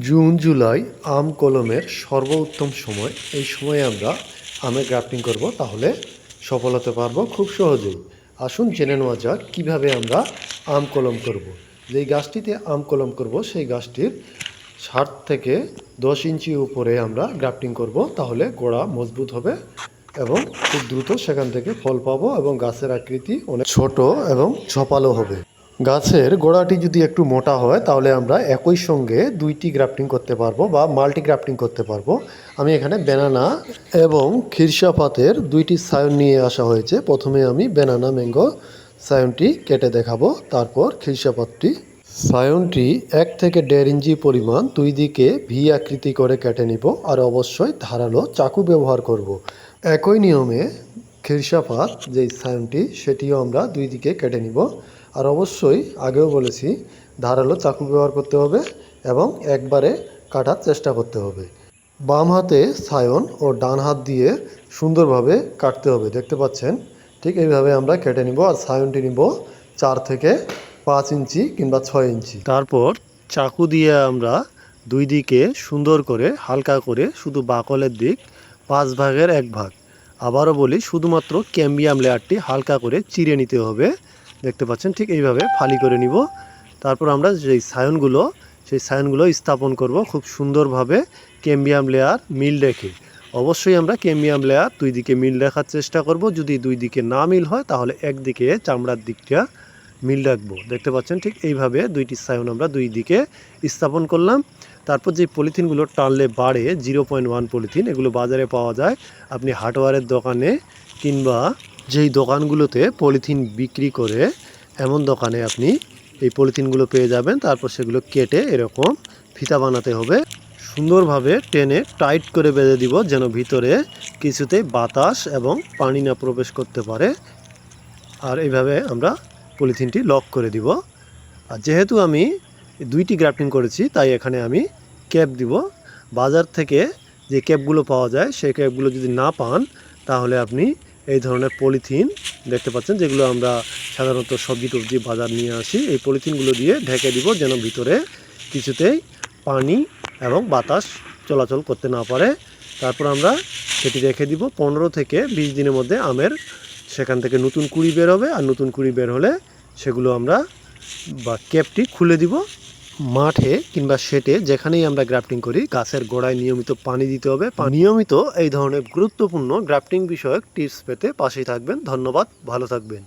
June, July আম কলমের সর্বোত্তম সময়। এই সময়ে আমরা আমের গ্রাফটিং করব, তাহলে সফল হতে পারব খুব সহজেই। আসুন জেনে নেওয়া যাক কীভাবে আমরা আম কলম করব। যেই গাছটিতে আম কলম করব, সেই গাছটির ষাট থেকে দশ ইঞ্চি উপরে আমরা গ্রাফটিং করব, তাহলে গোড়া মজবুত হবে এবং খুব দ্রুত সেখান থেকে ফল পাবো এবং গাছের আকৃতি অনেক ছোট এবং ঝপালো হবে। গাছের গোড়াটি যদি একটু মোটা হয়, তাহলে আমরা একই সঙ্গে দুইটি গ্রাফটিং করতে পারব বা মাল্টি গ্রাফটিং করতে পারব। আমি এখানে ব্যানানা এবং খিরসা পাতের দুইটি সায়ন নিয়ে আসা হয়েছে। প্রথমে আমি ব্যানানা, ম্যাঙ্গো সায়নটি কেটে দেখাবো, তারপর খিরসা পাতটি সায়নটি এক থেকে দেড় ইঞ্চি পরিমাণ দুই দিকে ভি আকৃতি করে কেটে নিব, আর অবশ্যই ধারালো চাকু ব্যবহার করব। একই নিয়মে খিরসাপাত যেই সায়নটি সেটিও আমরা দুই দিকে কেটে নিব। আর অবশ্যই আগেও বলেছি, ধারালো চাকু ব্যবহার করতে হবে এবং একবারে কাটার চেষ্টা করতে হবে। বাম হাতে সায়ন ও ডান হাত দিয়ে সুন্দরভাবে কাটতে হবে, দেখতে পাচ্ছেন? ঠিক এইভাবে আমরা কেটে নিব আর সায়নটি নিব চার থেকে পাঁচ ইঞ্চি কিংবা ছয় ইঞ্চি। তারপর চাকু দিয়ে আমরা দুই দিকে সুন্দর করে, হালকা করে, শুধু বাকলের দিক, পাঁচ ভাগের এক ভাগ। আবারও বলি, শুধুমাত্র ক্যাম্বিয়াম লেয়ারটি হালকা করে চিড়ে নিতে হবে। দেখতে পাচ্ছেন ঠিক এইভাবে ফালি করে নিব। তারপর আমরা যেই সায়নগুলো, সেই সায়নগুলো স্থাপন করব খুব সুন্দরভাবে ক্যাম্বিয়াম লেয়ার মিল রেখে। অবশ্যই আমরা ক্যাম্বিয়াম লেয়ার দুই দিকে মিল রাখার চেষ্টা করব। যদি দুই দিকে না মিল হয়, তাহলে একদিকে, চামড়ার দিকটা মিল রাখব। দেখতে পাচ্ছেন ঠিক এইভাবে দুইটি সায়ন আমরা দুই দিকে স্থাপন করলাম। তারপর যে পলিথিনগুলো টানলে বাড়ে, জিরো পয়েন্ট ওয়ান পলিথিন, এগুলো বাজারে পাওয়া যায়। আপনি হার্ডওয়ারের দোকানে কিংবা যেই দোকানগুলোতে পলিথিন বিক্রি করে এমন দোকানে আপনি এই পলিথিনগুলো পেয়ে যাবেন। তারপর সেগুলো কেটে এরকম ফিতা বানাতে হবে। সুন্দরভাবে টেনে টাইট করে বেঁধে দিব যেন ভিতরে কিছুতেই বাতাস এবং পানি না প্রবেশ করতে পারে। আর এইভাবে আমরা পলিথিনটি লক করে দিব। আর যেহেতু আমি দুইটি গ্রাফটিং করেছি, তাই এখানে আমি ক্যাপ দিব। বাজার থেকে যে ক্যাপগুলো পাওয়া যায়, সেই ক্যাপগুলো যদি না পান, তাহলে আপনি এই ধরনের পলিথিন দেখতে পাচ্ছেন, যেগুলো আমরা সাধারণত সবজি টবজি বাজার নিয়ে আসি, এই পলিথিনগুলো দিয়ে ঢেকে দিব যেন ভিতরে কিছুতেই পানি এবং বাতাস চলাচল করতে না পারে। তারপর আমরা সেটি রেখে দিব। পনেরো থেকে বিশ দিনের মধ্যে আমের সেখান থেকে নতুন কুড়ি বের হবে আর নতুন কুড়ি বের হলে সেগুলো আমরা বা ক্যাপটি খুলে দিব মাঠে কিংবা শেটে যেখানেই আমরা গ্রাফটিং করি। গাছের গোড়ায় নিয়মিত পানি দিতে হবে। নিয়মিত এই ধরনের গুরুত্বপূর্ণ গ্রাফটিং বিষয়ক টিপস পেতে পাশেই থাকবেন। ধন্যবাদ। ভালো থাকবেন।